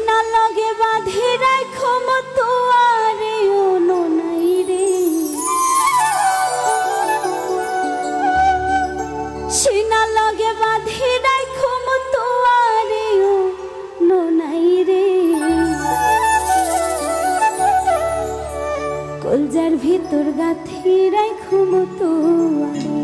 না লগে বাঁধে রাখো মতো আরে নাই রে। সে না লাগে বাঁধে রাখো মতো আরে নাই রে। কলজার ভিতর গাথি রাখো মতো আরে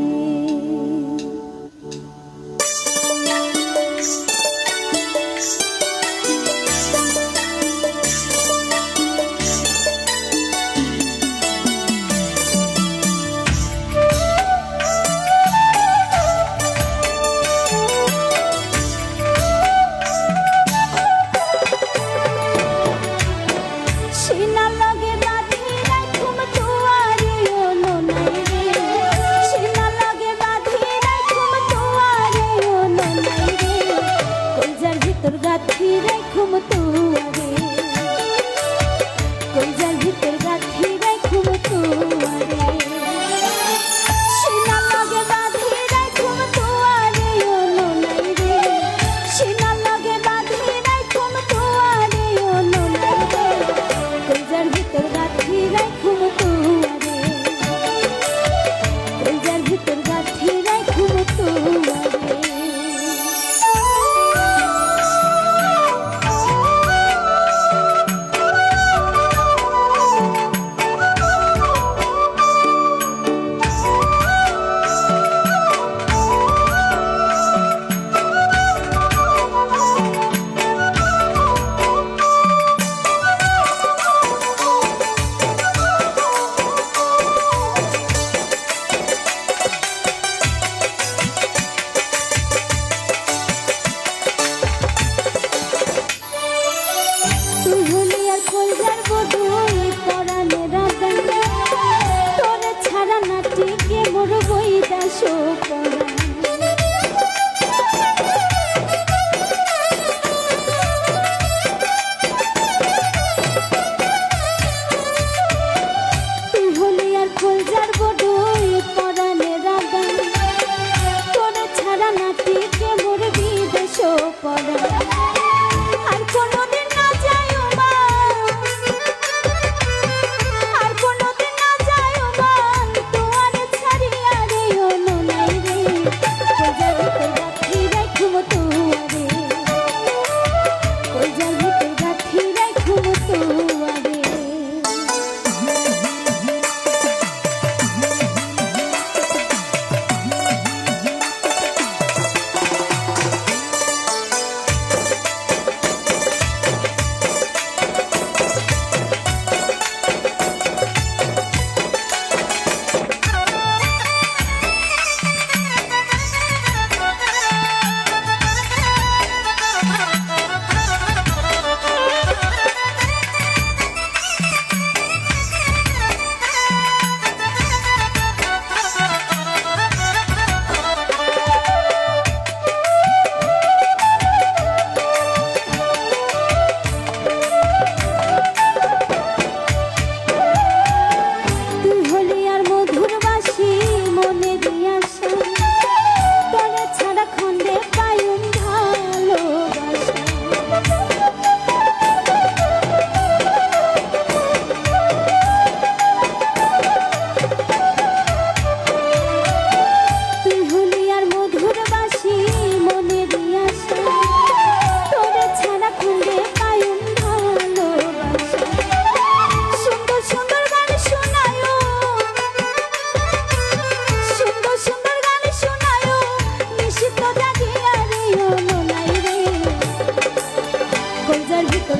টিকে মোর বইটা দাসো